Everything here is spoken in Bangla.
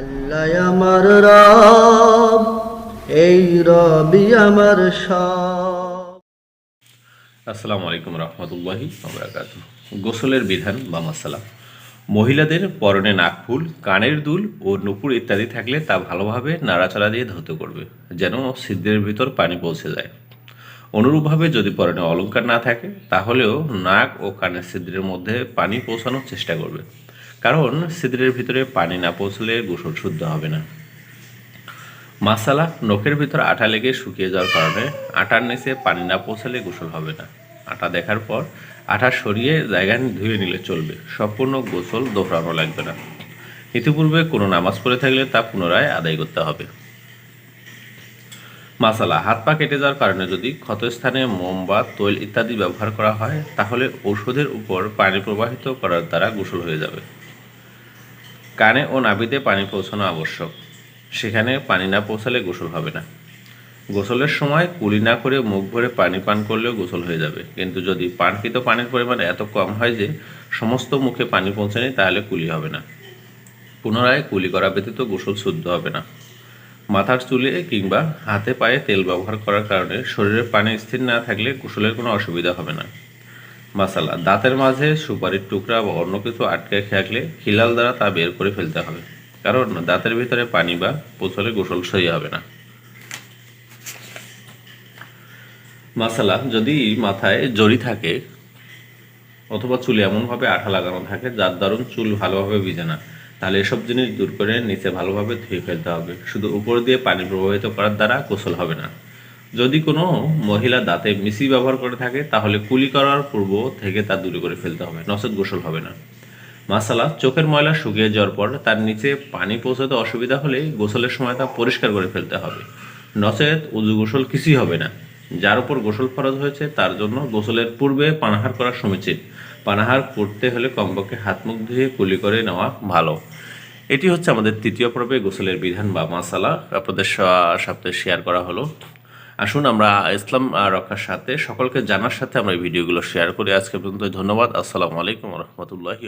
আল্লাহ আমার রব, এই রবি আমার সব। আসসালামু আলাইকুম রহমতুল্লাহি আবরাকাত গোসলের বিধান বা মাসালা। মহিলাদের পরনে নাকফুল কানের দুল ও নুপুর ইত্যাদি থাকলে তা ভালোভাবে নাড়াচাড়া দিয়ে ধুতে করবে, যেন ছিদ্রের ভিতর পানি পৌঁছে যায়। অনুরূপভাবে যদি পরনে অলংকার না থাকে, তাহলেও নাক ও কানের ছিদ্রের মধ্যে পানি পৌঁছানোর চেষ্টা করবে। কারণ ছিদ্রের ভিতরে পানি না পৌঁছলে গোসল শুদ্ধ হবে না। মাসালা নখের ভিতর আটা লেগে শুকিয়ে যাওয়ার কারণে আটার নিচে পানি না পৌঁছালে গোসল হবে না। আটা দেখার পর আটা সরিয়ে জায়গা ধুয়ে নিলে চলবে। সম্পূর্ণ গোসল দোহরানো লাগবে না। ইতিপূর্বে কোনো নামাজ পড়ে থাকলে তা পুনরায় আদায় করতে হবে। মাসালা, হাত পা কেটে যাওয়ার কারণে যদি ক্ষতস্থানে মোম বা তৈল ইত্যাদি ব্যবহার করা হয়, তাহলে ঔষধের উপর পানি প্রবাহিত করার দ্বারা গোসল হয়ে যাবে। কানে ও নাভিতে পানি পৌঁছানো আবশ্যক। সেখানে পানি না পৌঁছালে গোসল হবে না। গোসলের সময় কুলি না করে মুখ ভরে পানি পান করলেও গোসল হয়ে যাবে। কিন্তু যদি পানকৃত পানির পরিমাণ এত কম হয় যে সমস্ত মুখে পানি পৌঁছায়নি, তাহলে কুলি হবে না। পুনরায় কুলি করা ব্যতীত গোসল শুদ্ধ হবে না। মাথার চুলে কিংবা হাতে পায়ে তেল ব্যবহার করার কারণে শরীরে পানি স্থির না থাকলে গোসলের কোনো অসুবিধা হবে না। মাসালা দাঁতের মাঝে সুপারির টুকরা বা অন্য কিছু আটকে থাকলে খিলাল দ্বারা তা বের করে ফেলতে হবে। কারণ দাঁতের ভিতরে পানি বা পৌঁছলে গোসল সই হবে না। মাসালা যদি মাথায় জড়ি থাকে অথবা চুলে এমনভাবে আঠা লাগানো থাকে, যার দারুণ চুল ভালোভাবে ভিজে না, তাহলে এসব জিনিস দূর করে নিচে ভালোভাবে ধুয়ে ফেলতে হবে। শুধু উপর দিয়ে পানি প্রবাহিত করার দ্বারা গোসল হবে না। যদি কোনো মহিলা দাঁতে মিশি ব্যবহার করে থাকে, তাহলে কুলি করার পূর্ব থেকে তা দূরে করে ফেলতে হবে। নচেত গোসল হবে না। মাসালা চোখের ময়লা শুকিয়ে যাওয়ার পর তার নিচে পানি পৌঁছাতে অসুবিধা হলে গোসলের সময় তা পরিষ্কার করে ফেলতে হবে। নচেত উজু গোসল কিছুই হবে না। যার উপর গোসল ফরজ হয়েছে, তার জন্য গোসলের পূর্বে পানাহার করা সমীচীন। পানাহার করতে হলে কমপক্ষে হাত মুখ ধুয়ে কুলি করে নেওয়া ভালো। এটি হচ্ছে আমাদের তৃতীয় পর্বে গোসলের বিধান বা মাসালা আপনাদের সাথে শেয়ার করা হলো। আসুন আমরা ইসলাম রক্ষার সাথে, সকলকে জানার সাথে আমরা এই ভিডিওগুলো শেয়ার করি। আজকে পর্যন্ত ধন্যবাদ। আসসালামু আলাইকুম রহমতুল্লাহি